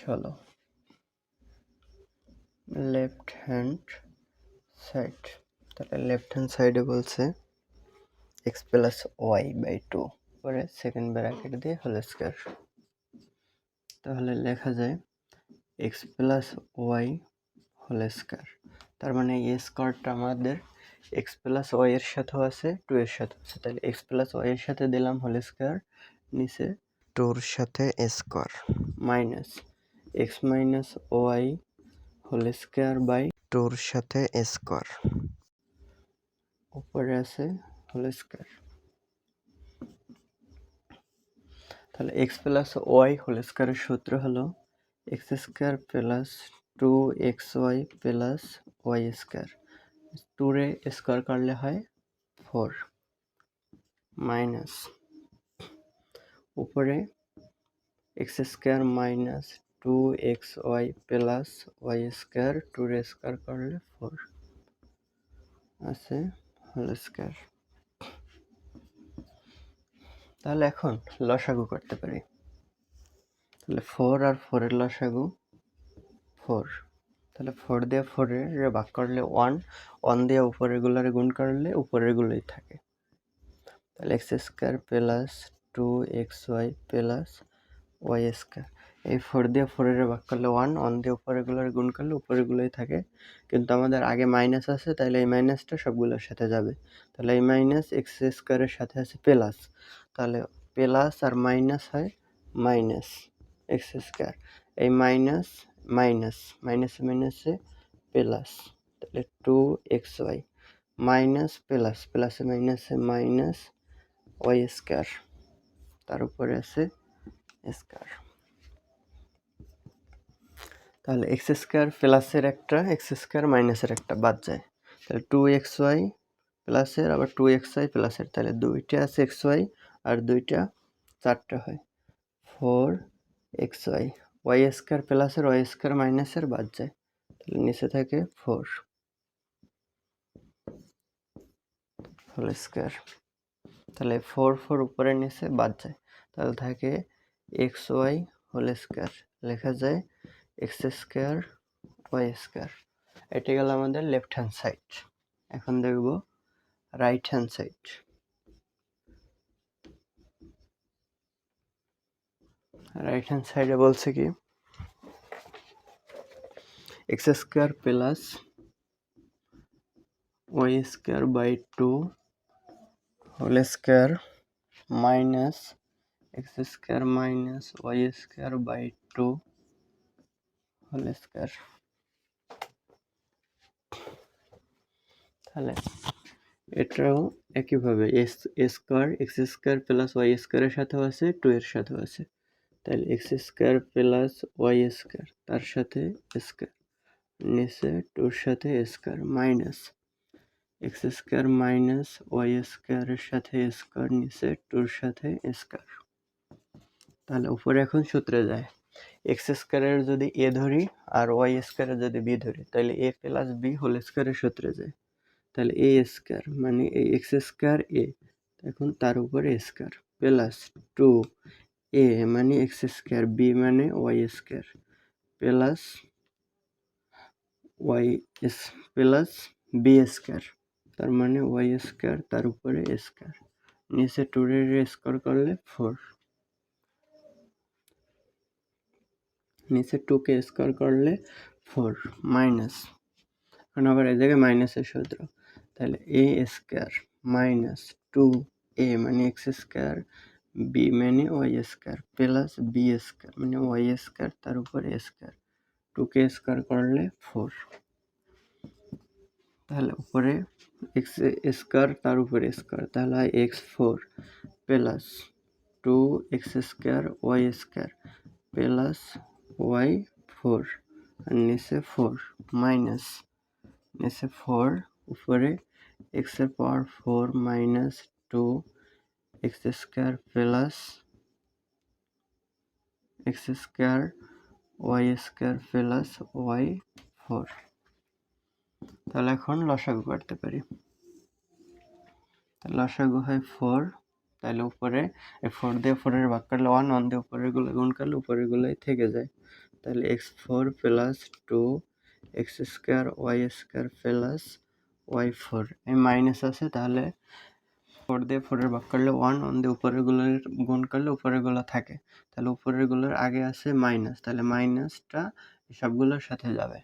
ষোলো left hand side তাহলে left hand সাইডে বলছে X plus Y by two পরে সেকেন্ড ব্র্যাকেট দিয়ে হোল স্কোয়ার তাহলে লেখা যায় X plus Y whole square তার মানে এই স্কোয়ারটা আমাদের এক্স প্লাস ওয়াই এর সাথেও আছে টু এর সাথে আছে। তাহলে এক্স প্লাস ওয়াই এর সাথে দিলাম হোল স্কোয়ার নিচে টুর সাথে square minus X minus Y whole square by টুর সাথে স্কোয়ার। উপরে আছে হোল স্কোয়ার। তাহলে এক্স প্লাস ওয়াই হোল স্কোয়ারের সূত্র হলো X square plus two X Y plus Y square. টুরে স্কোয়ার করলে হয় ফোর মাইনাস। উপরে X square minus two X Y plus Y square টুরে স্কোয়ার করলে ফোর আছে হোল স্কোয়ার তাহলে এখন লসাগু করতে পারি। তাহলে ফোর আর ফোরের লসাগু ফোর তাহলে ফোর দিয়ে ফোরের ভাগ করলে ওয়ান ওয়ান দিয়ে উপরেরগুলোরে গুণ করলে উপরেরগুলোই থাকে। তাহলে X square plus two X Y plus Y square এই ফোর দিয়ে ফোরের ভাগ করলে ওয়ান ওয়ান দিয়ে উপরেগুলোর গুণ করলে উপরেগুলোই থাকে। কিন্তু আমাদের আগে মাইনাস আছে তাহলে এই মাইনাসটা সবগুলোর সাথে যাবে। তাহলে এই মাইনাস এক্স স্কোয়ারের সাথে আছে প্লাস তাহলে প্লাস আর মাইনাস হয় মাইনাস এক্স স্কোয়ার এই মাইনাস মাইনাস মাইনাসে মাইনাসে প্লাস তাহলে two X Y minus plus প্লাসে মাইনাসে মাইনাস ওয়াই স্কোয়ার তার উপরে আছে স্কোয়ার তাহলে এক্স স্কোয়ার প্লাসের একটা এক্স স্কোয়ার মাইনাসের একটা বাদ যায়। তাহলে টু এক্স ওয়াই প্লাসের আবার টু এক্স ওয়াই প্লাসের তাহলে দুইটা আছে এক্স ওয়াই আর দুইটা চারটা হয়। Four X Y Y square প্লাসের ওয়াই স্কোয়ার মাইনাসের বাদ যায়। তাহলে নিচে থাকে ফোর হোল স্কোয়ার তাহলে ফোর ফোর উপরে নিচে বাদ যায়। তাহলে থাকে এক্স ওয়াই হোল স্কোয়ার লেখা যায় এক্স স্কোয়ার ওয়াই স্কোয়ার এটি গেল আমাদের লেফট হ্যান্ড সাইড এখন দেখব right hand side right hand সাইডে বলছে কি? X square plus Y square by two whole square minus X square minus Y square by two whole square. তাহলে এটাও একইভাবে S square, X square plus Y স্কোয়ারের সাথেও আছে, টু এর সাথেও আছে। তাহলে X square plus Y square, তার সাথে স্কোয়ার, নিচে টুর সাথে square minus, X square minus Y স্কোয়ারের সাথে স্কোয়ার, নিচে টুর সাথে স্কোয়ার। তাহলে উপরে এখন সূত্রে যায়। এক্স স্কোয়ারের যদি এ ধরি আর ওয়াই স্কোয়ারের যদি বি ধরি, তাহলে এ প্লাস বি হোল স্কোয়ারের সূত্রে যায়। তাহলে এ স্কোয়ার মানে এই এক্স স্কোয়ার এ, এখন তার উপরে স্কোয়ার প্লাস টু এ মানে এক্স স্কোয়ার বি মানে Y square plus Y S plus B square তার মানে ওয়াই স্কোয়ার তার উপরে স্কোয়ার নিচে টুরের স্কোয়ার করলে ফোর নিচে টুকে স্কোয়ার করলে ফোর মাইনাস এখন আবার এই জায়গায় মাইনাসের সূত্র। তাহলে A square minus two A মানে এক্স স্কোয়ার বি মানে Y square plus B square মানে ওয়াই স্কোয়ার তার উপর স্কোয়ার টুকে স্কোয়ার করলে ফোর তাহলে উপরে এক্স স্কোয়ার তার উপরে স্কোয়ার তাহলে হয় X four plus two X square Y square plus Y four আর নিচে ফোর মাইনাস নিচে ফোর উপরে এক্সের power four minus two X square plus X square Y square plus Y four তাহলে এখন লসাগু করতে পারি। লসাগু হয় ফোর তাহলে উপরে ফোর দিয়ে ফোরের ভাগ করলে ওয়ান ওয়ান দিয়ে উপরেরগুলো গুণ করলে উপরের গুলোই থেকে যায়। তাহলে X four plus two, X square, Y square plus Y four. এই মাইনাস আছে, তাহলে ফোর দিয়ে ফোরের ভাগ করলে ওয়ান ওয়ান দিয়ে উপরেরগুলোর গুণ করলে উপরেরগুলো থাকে। তাহলে উপরেরগুলোর আগে আছে মাইনাস তাহলে মাইনাসটা সবগুলোর সাথে যাবে।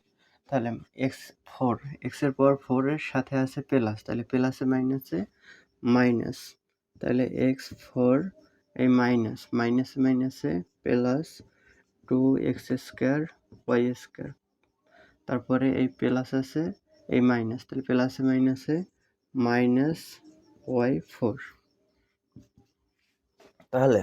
তাহলে এক্স ফোর, এক্সের পর ফোরের সাথে আছে প্লাস তাহলে প্লাসে মাইনাসে মাইনাস তাহলে এক্স ফোর, এই মাইনাস মাইনাস মাইনাসে plus two X square Y square তারপরে এই প্লাস আছে, এই মাইনাস তাহলে প্লাসে মাইনাসে মাইনাস ওয়াই ফোর তাহলে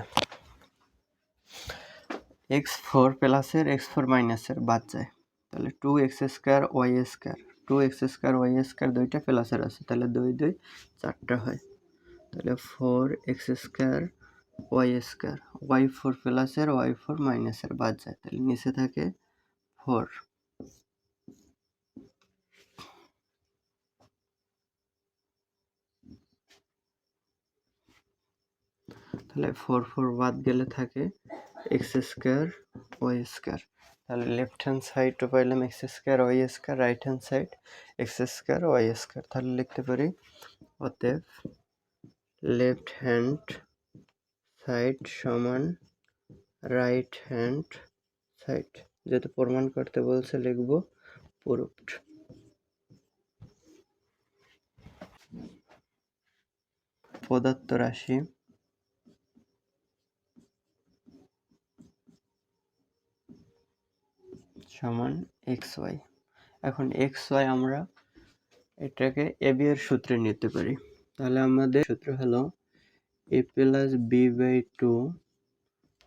এক্স ফোর প্লাসের এক্স ফোর মাইনাসের বাদ যায়। তাহলে two X square Y square two X square Y square দুইটা প্লাসের আছে, তাহলে দুই দুই চারটা হয়। তাহলে four X square Y square Y four প্লাসের ওয়াই ফোর মাইনাসের বাদ যায়। তাহলে নিচে থাকে ফোর তাহলে ফোর ফোর বাদ গেলে থাকে এক্স স্কোয়ার ওয়াই স্কোয়ার তাহলে লেফট হ্যান্ড সাইডও পাইলাম x square Y square right hand side x square Y square তাহলে লিখতে পারি অতএব লেফট হ্যান্ড সাইড সমান রাইট হ্যান্ড সাইড যেহেতু প্রমাণ করতে বলছে লিখব প্রুফড প্রদত্ত রাশি সমান এক্স ওয়াই এখন এক্স ওয়াই আমরা এটাকে এ বি এর সূত্রে নিতে পারি। তাহলে আমাদের সূত্র হলো A plus B by two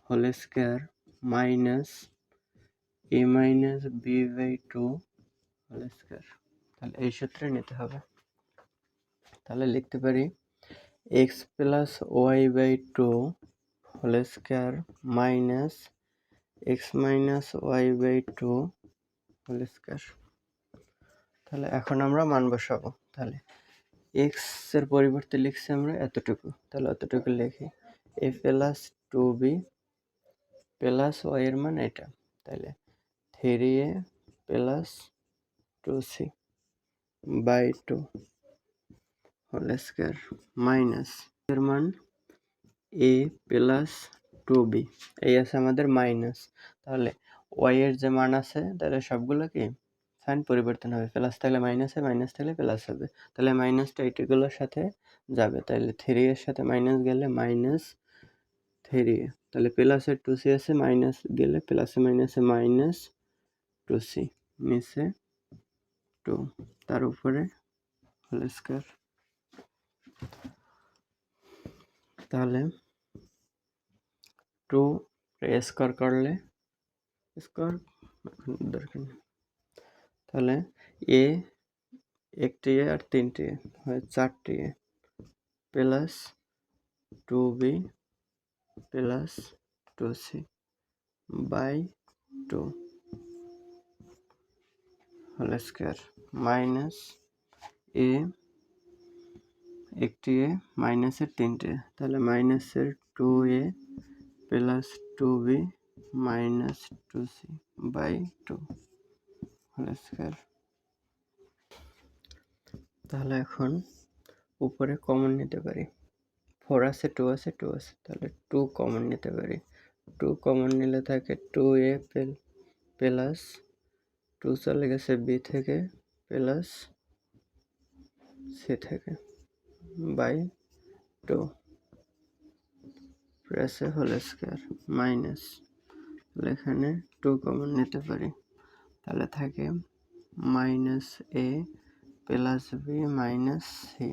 whole square minus A minus B by two whole square তাহলে এই সূত্রে নিতে হবে। তাহলে লিখতে পারি X plus Y by two whole square minus X minus Y by two whole square তাহলে এখন আমরা মান বসাবো। তাহলে এক্সের পরিবর্তে লিখছি আমরা এতটুকু। তাহলে অতটুকু লিখি। A plus two B plus Y এর মান এটা। তাহলে three A plus two C by two whole square minus এর মান এ প্লাস টু বি এই আছে আমাদের মাইনাস তাহলে ওয়াই এর যে মান আছে, তাহলে সবগুলো কি? সাইন পরিবর্তন হবে। প্লাস থাকলে মাইনাস মাইনাস থাকলে প্লাস হবে। তাহলে মাইনাসটা এইটিগুলোর সাথে যাবে। তাহলে থ্রি এর সাথে মাইনাস গেলে মাইনাস থ্রি তাহলে প্লাসের টু সি আছে মাইনাস গেলে প্লাসে মাইনাসে মাইনাস টু সি নিচে টু তার উপরে হোল স্কোয়ার তাহলে টু স্কোয়ার করলে স্কোয়ার দরকার নেই। তাহলে এ একটি এ আর তিনটি চারটি। A plus two B plus two C by two whole square. Minus A একটি এ মাইনাসের তিনটে। তাহলে মাইনাসের two A plus two B minus two C by two square তাহলে এখন উপরে কমন নিতে পারি। ফোর আছে টু আছে টু আছে, তাহলে টু কমন নিতে পারি। টু কমন নিলে থাকে টু এ প্লাস টু চলে গেছে বি থেকে প্লাস সি থেকে বাই টু প্রেসে হোল স্কোয়ার মাইনাস এখানে টু কমন নিতে পারি। তাহলে থাকে minus A plus B minus C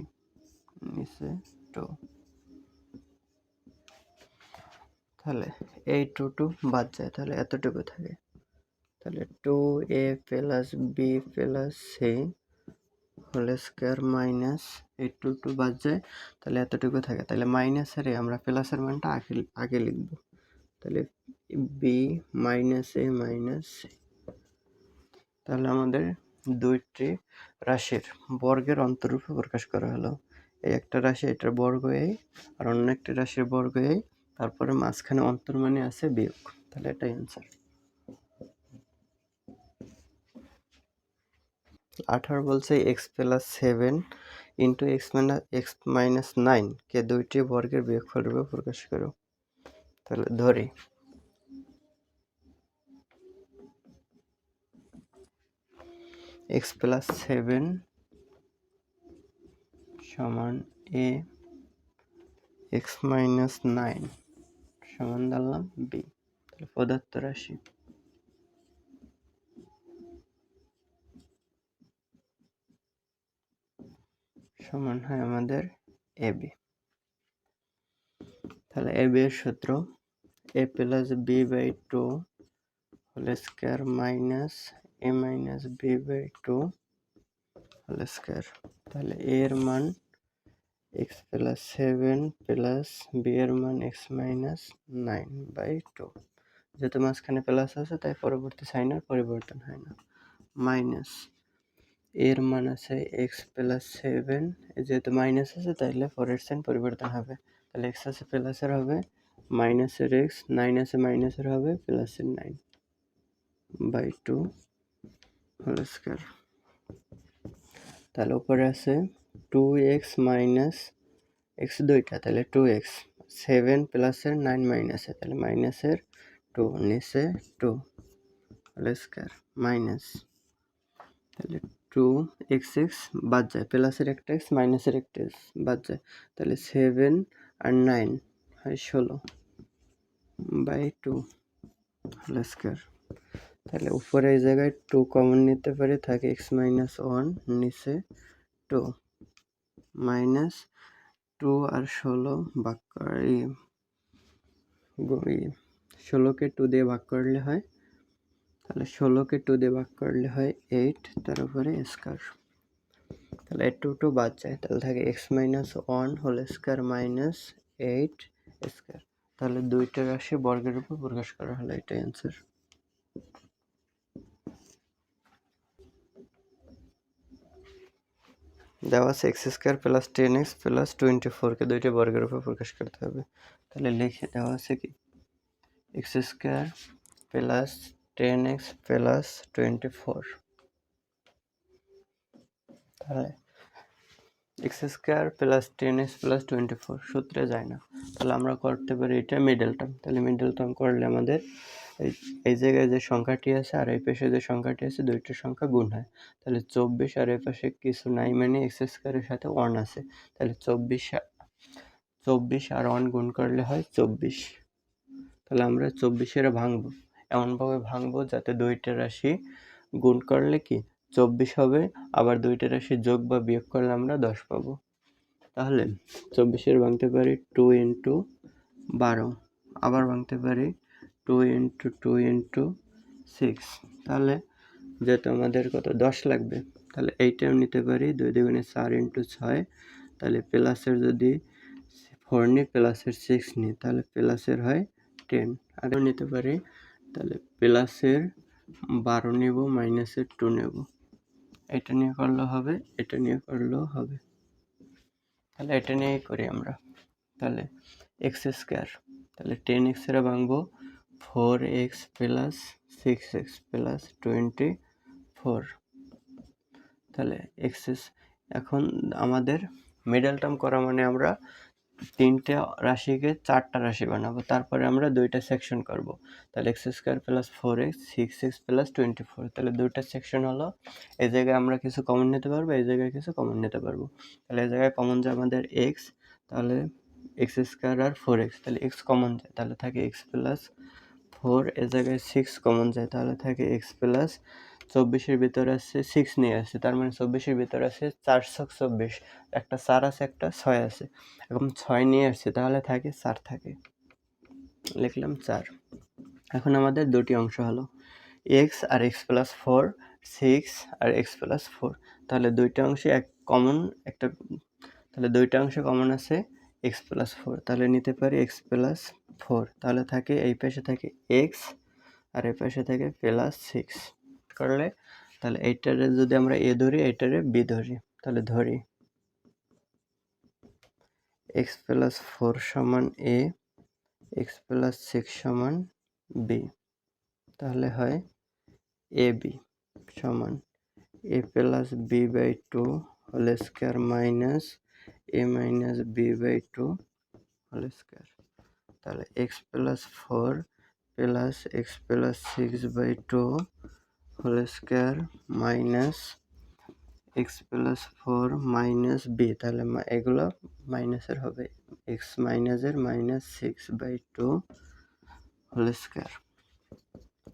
নিচে টু তাহলে এই টু টু বাদ যায়, তাহলে এতটুকু থাকে। তাহলে two A plus B plus C whole square minus এই টু টু বাদ যায়, তাহলে এতটুকু থাকে। তাহলে মাইনাসের আমরা প্লাসের মানটা আগে আগে লিখব। তাহলে B minus A minus C তাহলে আমাদের দুইটি রাশির বর্গের অন্তরূপে প্রকাশ করা হলো। এই একটা রাশি এটার বর্গ এই, আর অন্য একটি রাশির বর্গ এই, তারপরে মাঝখানে অন্তর মানে আছে বিয়োগ। তাহলে এটাই অ্যান্সার আঠারো বলছে X plus seven into X minus X minus নাইনকে দুইটি বর্গের বিয়োগফল রূপে প্রকাশ করো। তাহলে ধরি। এক্স প্লাস সেভেন সমান এ, এক্স মাইনাস নাইন সমান দিলাম বি। তাহলে পদার্থ রাশি। সমান হয় আমাদের এ বি। তাহলে এ বি এর সূত্র A plus B by two whole square minus A minus B by two whole square তাহলে এ এর মান X plus seven plus B এর মান X minus nine by two যেহেতু মাঝখানে প্লাস আছে, তাই পরবর্তী সাইনের পরিবর্তন হয় না। মাইনাস এর মান আছে এক্স প্লাস সেভেন যেহেতু মাইনাস আছে তাইলে পরের সাইন পরিবর্তন হবে। তাহলে এক্স আছে প্লাসের হবে মাইনাসের এক্স নাইন আছে মাইনাসের হবে প্লাসের নাইন বাই টু হোল তাহলে উপরে আছে টু এক্স মাইনাস এক্স দুইটা, তাহলে টু এক্স সেভেন প্লাসের নাইন মাইনাসে তাহলে মাইনাসের টু নিচে টু হোল মাইনাস তাহলে টু এক্স এক্স বাদ যায় প্লাসের একটা এক্স মাইনাসের একটা এক্স বাদ যায়, তাহলে সেভেন আর নাইন হয় ষোলো বাই টু হোল তাহলে উপরে এই জায়গায় টু কমন নিতে পারি, থাকে এক্স মাইনাস ওয়ান নিচে টু মাইনাস টু আর ষোলো ভাগ করি ষোলোকে টু দিয়ে ভাগ করলে হয়, তাহলে ষোলোকে টু দিয়ে ভাগ করলে হয় এইট তার উপরে স্কোয়ার তাহলে টু টু বাদ যায়, তাহলে থাকে X minus one whole square minus eight square তাহলে দুইটা রাশি বর্গের উপর প্রকাশ করা হলো, এটাই অ্যান্সার দেওয়া আছে X square plus ten X plus twenty ফোরকে দুইটা বর্গের উপর প্রকাশ করতে হবে। তাহলে লিখে দেওয়া আছে কি? X square plus ten X plus twenty four তাহলে X square plus ten X plus twenty four সূত্রে যায় না। তাহলে আমরা করতে পারি এটা মিডল টার্ম তাহলে মিডল টার্ম করলে আমাদের এই জায়গায় যে সংখ্যাটি আছে, আর এই পাশে যে সংখ্যাটি আছে দুইটির সংখ্যা গুণ হয়। তাহলে চব্বিশ আর এই পাশে কিছু নাই মানে এক্স স্কোয়ারের সাথে ওয়ান আছে। তাহলে চব্বিশ চব্বিশ আর ওয়ান গুণ করলে হয় চব্বিশ। তাহলে আমরা চব্বিশের ভাঙবো। এমনভাবে ভাঙবো যাতে দুইটা রাশি গুণ করলে কি চব্বিশ হবে, আবার দুইটা রাশি যোগ বা বিয়োগ করলে আমরা দশ পাবো। তাহলে চব্বিশের ভাঙতে পারি টু ইন্টু বারো। আবার ভাঙতে পারি two into two into six তাহলে যেহেতু আমাদের কত? দশ লাগবে। তাহলে এইটাও নিতে পারি, দুই দুগুণে চার ইন্টু ছয়। তাহলে প্লাসের যদি ফোর নিই প্লাসের সিক্স নিই, তাহলে প্লাসের হয় টেন আরও নিতে পারি, তাহলে প্লাসের বারো নেব মাইনাসের টু নেব। এটা নিয়ে করলেও হবে, এটা নিয়ে করলেও হবে। তাহলে এটা নিয়েই করি আমরা। তাহলে এক্স স্কোয়ার তাহলে টেন এক্সের ভাঙবো four X plus six X plus twenty four. তাহলে এক্সেস এখন আমাদের মিডল টার্ম করা মানে আমরা তিনটে রাশিকে চারটা রাশি বানাবো, তারপরে আমরা দুইটা সেকশন করব। তাহলে X square plus four X, six X plus twenty four. তাহলে দুইটা সেকশন হলো, এই জায়গায় আমরা কিছু কমন নিতে পারব, এই জায়গায় কিছু কমন নিতে পারব। তাহলে এই জায়গায় কমন যায় আমাদের এক্স, তাহলে এক্স স্কোয়ার আর ফোর এক্স, তাহলে এক্স কমন যায়, তাহলে থাকে এক্স প্লাস ফোর, এ জায়গায় সিক্স কমন যায়, তাহলে থাকে এক্স প্লাস চব্বিশের ভিতরে আছে সিক্স নিয়ে আসছে তার মানে চব্বিশের ভিতরে আছে চার ছক চব্বিশ, একটা চার আছে, একটা ছয় আছে এখন ছয় নিয়ে আসছে তাহলে থাকে চার থাকে। লিখলাম চার। এখন আমাদের দুটি অংশ হলো এক্স আর এক্স প্লাস ফোর সিক্স আর এক্স প্লাস ফোর তাহলে দুইটা অংশে এক কমন একটা, তাহলে দুইটা অংশে কমন আছে এক্স প্লাস ফোর তাহলে নিতে পারি এক্স প্লাস ফোর তাহলে থাকে এই পাশে থাকে এক্স আর এই পাশে থাকে প্লাস সিক্স করলে? তাহলে এইটারে যদি আমরা এ ধরি, এইটারে বি ধরি, তাহলে ধরি এক্স প্লাস ফোর সমান এ এক্স প্লাস সিক্স সমান বি তাহলে হয় এ বি সমান A plus B by two whole square minus A minus B by two whole square তাহলে X plus four plus X plus six by two whole square minus X plus four minus B তাহলে এগুলো মাইনাসের হবে। X মাইনাসের minus six by two whole square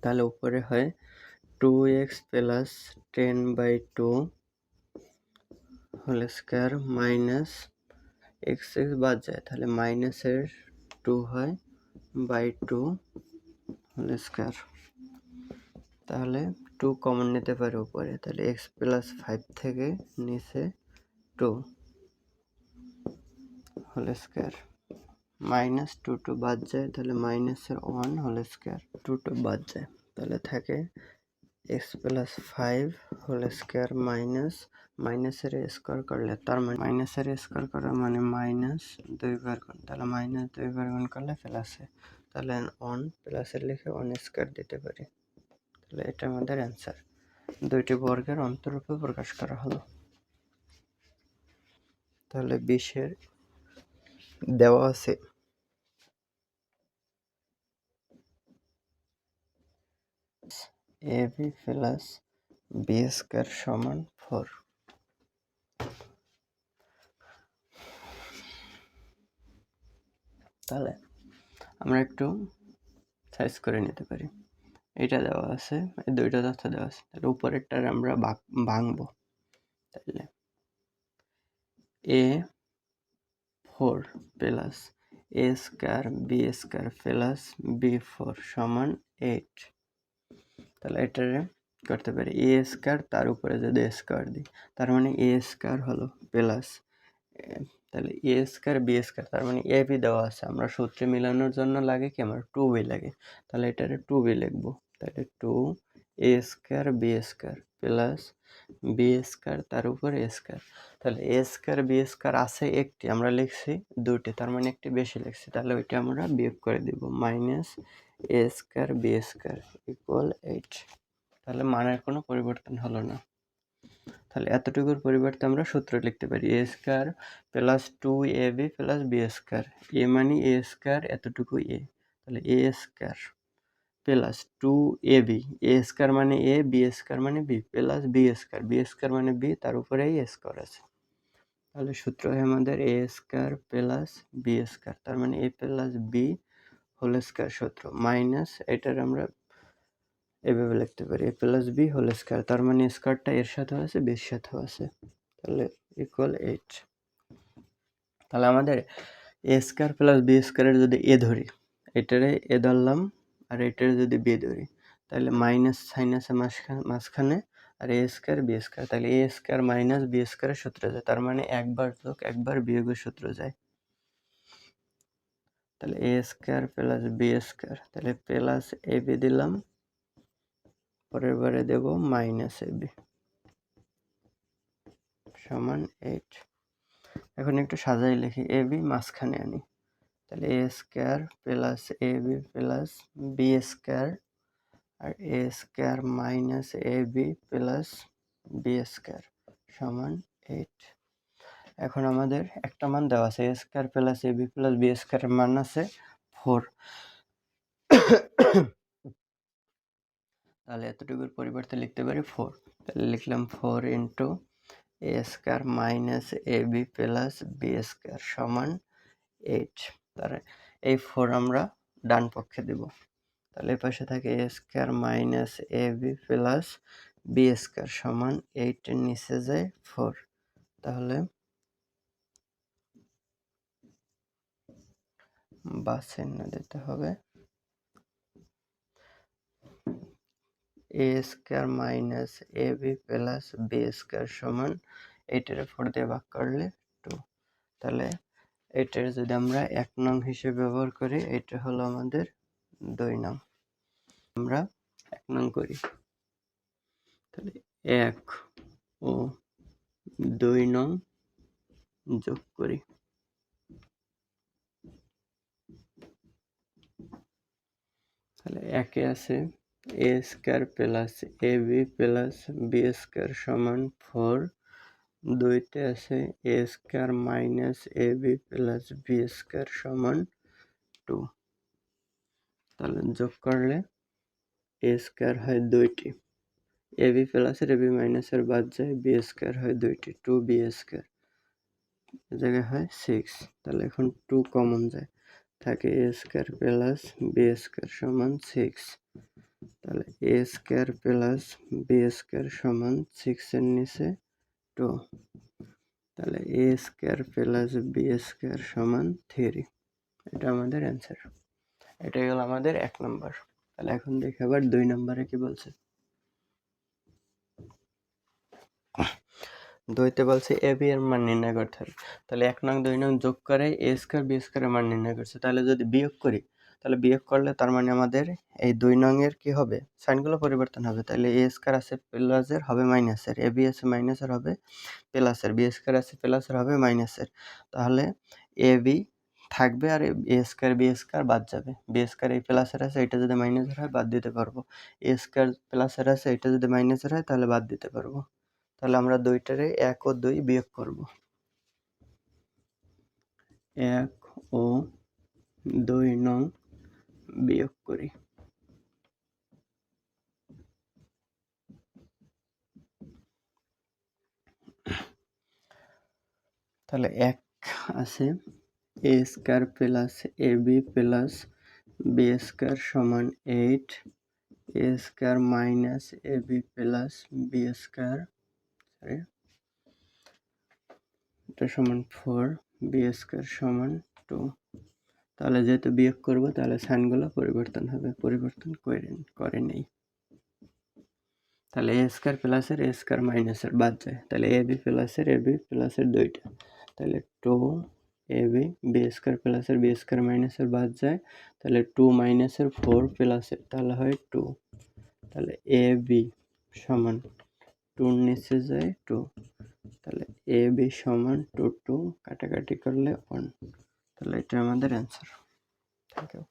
তাহলে উপরে হয় two X plus ten by two whole square minus X X বাদ যায়, তাহলে মাইনাসের টু হয় বাই টু হোল স্কোয়ার তাহলে টু কমন নিতে পারে উপরে, তাহলে এক্স প্লাস ফাইভ থেকে নিচে two whole square minus two two বাদ যায়, তাহলে মাইনাসের one whole square two two বাদ যায়। তাহলে থাকে X plus five whole square minus মাইনাসের স্কোয়ার করলে, তার মানে মাইনাসের স্কোয়ার করা মানে মাইনাস দুই বার গুণ, তাহলে মাইনাস দুই বার গুণ করলে প্লাসে তাহলে ওয়ান প্লাসের লিখে ওয়ান স্কোয়ার দিতে পারি। তাহলে এটা আমাদের অ্যান্সার দুইটি বর্গের অন্তরূপে প্রকাশ করা হলো। তাহলে বিশের দেওয়া আছে। A B plus B square সমান ফোর তাহলে আমরা একটু সাইজ করে নিতে পারি। এটা দেওয়া আছে, এই দুইটা তথ্য দেওয়া আছে। তাহলে উপরেরটার আমরা ভাঙবো। তাহলে A four plus A square B square plus B four সমান এইট তাহলে এটারে করতে পারি। এ স্কোয়ার তার উপরে যদি স্কোয়ার দিই, তার মানে এ স্কোয়ার হলো প্লাস তাহলে এ স্কোয়ার বি স্কোয়ার তার মানে এ বি দেওয়া আছে। আমরা সূত্রে মিলানোর জন্য লাগে কি? আমার টু বি লাগে। তাহলে এটারে টু বি লিখব। তাহলে two A square B square plus B square তার উপর এ স্কোয়ার তাহলে এ স্কোয়ার বি স্কোয়ার আছে একটি, আমরা লিখছি দুটি তার মানে একটি বেশি লিখছি। তাহলে ওইটা আমরা বিয়োগ করে দিব। Minus A square B square equal eight তাহলে মানের কোনো পরিবর্তন হলো না। তাহলে এতটুকুর পরিবর্তে আমরা সূত্র লিখতে পারি A square plus two A B plus B square A মানে এ স্কোয়ার এতটুকু এ তাহলে A square plus two A B A square মানে এ বি স্কোয়ার মানে B plus B square B square মানে বি তার উপরে এ square আছে। তাহলে সূত্র হয় আমাদের A square plus B square তার মানে A plus B whole square সূত্র মাইনাস এটার আমরা এভাবে লিখতে পারি। A plus B whole square তার মানে স্কোয়ারটা এর সাথেও আছে বির সাথেও আছে। তাহলে ইকুয়াল এইট তাহলে আমাদের এ স্কোয়ার প্লাস বি স্কোয়ারের যদি এ ধরি, এটারে এ ধরলাম আর এটারে যদি বি ধরি, তাহলে মাইনাস সাইন আছে মাঝখানে আর এ স্কোয়ার বি স্কোয়ার তাহলে এ স্কোয়ার মাইনাস বি স্কোয়ারের সূত্র যায়, তার মানে একবার যোগ, একবার বিয়োগের সূত্র যায়। তাহলে A square plus B square তাহলে প্লাস এ বি দিলাম পরের বারে দেব মাইনাস এ বি সমান এইট এখন একটু সাজাই লিখি। এ বি মাঝখানে আনি। তাহলে A square plus A B plus B square R A square minus A B plus B square সমান এইট এখন আমাদের একটা মান দেওয়া আছে। A square plus A B plus B স্কোয়ারের মান আছে ফোর তাহলে এতটুকুর পরিবর্তে লিখতে পারি ফোর তাহলে লিখলাম four into A square minus A B plus B square সমান এইট তার এই ফোর আমরা ডান পক্ষে দেব। তাহলে পাশে থাকে A square minus A B plus B square সমান এইটের নিচে যায় ফোর তাহলে বা চিহ্ন দিতে হবে। A square minus A B plus B square সমান এইটের ফোর দিয়ে ভাগ করলে টু তাহলে এটার যদি আমরা এক নং হিসেবে ব্যবহার করি এটা হলো আমাদের দুই নং। আমরা এক নং করি। তাহলে এক ও দুই নং যোগ করি। তাহলে একে আছে A square plus A B plus B square সমান ফোর দুইতে আছে A square minus A B plus B square সমান টু তাহলে যোগ করলে এ স্কোয়ার হয় দুইটি। এ বি প্লাসের এ বি মাইনাসের বাদ যায় বি স্কোয়ার হয় দুইটি টু বি স্কোয়ার জায়গায় হয় সিক্স তাহলে এখন টু কমন যায়। থাকে A square plus B square সমান সিক্স তাহলে A square plus B square সমান সিক্সের নিচে টু তাহলে A square plus B square সমান থ্রি এটা আমাদের অ্যান্সার এটাই হলো আমাদের এক নম্বর তাহলে এখন দেখে আবার দুই নম্বরে কি বলছে? দুইতে বলছে এ, বি এর মান নির্ণয় করতে হবে। তাহলে এক নং, দুই নং যোগ করে এ স্কোয়ার, বি স্কোয়ারের মান নির্ণয় করছে। তাহলে যদি বিয়োগ করি, তাহলে বিয়োগ করলে তার মানে আমাদের এই দুই নং এর কি হবে? সাইনগুলো পরিবর্তন হবে। তাহলে এ স্কোয়ার আছে প্লাসের হবে মাইনাসের এ, বি আছে মাইনাসের হবে প্লাসের বি স্কোয়ার আছে প্লাসের হবে মাইনাসের তাহলে এ, বি থাকবে আর এ স্কোয়ার, বি স্কোয়ার বাদ যাবে। বি স্কোয়ার এই প্লাসের আছে, এটা যদি মাইনাসের হয়, বাদ দিতে পারব। এ স্কোয়ার প্লাসের আছে, এটা যদি মাইনাসের হয়, তাহলে বাদ দিতে পারব। তাহলে আমরা দুইটারে এক ও দুই বিয়োগ করব। এক ও দুই নং বিয়োগ করি। তাহলে এক আছে, A square plus A B plus B square সমান eight, A square minus A B plus B square sorry এটা সমান ফোর বি স্কোয়ার সমান টু তাহলে যেহেতু বিয়োগ করব, তাহলে সাইনগুলো পরিবর্তন হবে। পরিবর্তন করে করে নেই। তাহলে এ স্কোয়ার প্লাসের এ স্কোয়ার মাইনাসের বাদ যায়। তাহলে এ বি প্লাসের এ বি প্লাসের দুইটা। তাহলে two A B B square প্লাসের বি স্কোয়ার মাইনাসের বাদ যায়। তাহলে টু মাইনাসের ফোর প্লাসের তাহলে হয় টু তাহলে এ বি সমান টুর নিচে যায় টু তাহলে এ বি সমান টু টু কাটাকাটি করলে ওয়ান তাহলে এটা আমাদের অ্যান্সার থ্যাংক ইউ